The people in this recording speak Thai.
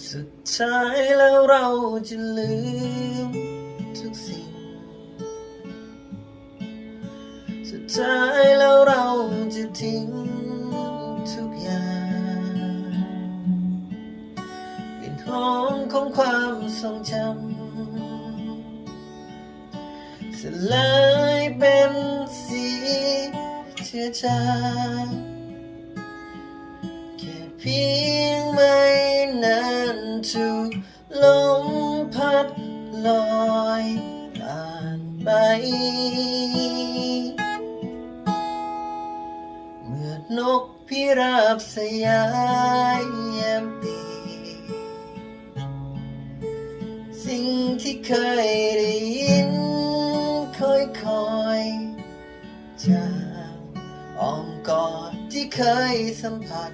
สุดท้ายแล้วเราจะลืมทุกสิ่ง สุดท้ายแล้วเราจะทิ้งทุกอย่างกลิ่นหอมของความทรงจำสลายเป็นสีเชื่อจางแค่เพียง ถูกลมพัดลอยผ่านไป เมื่อนกพิราบสยายแยมปีสิ่งที่เคยได้ยินค่อยคอยๆจางอ้อมกอดที่เคยสัมผัส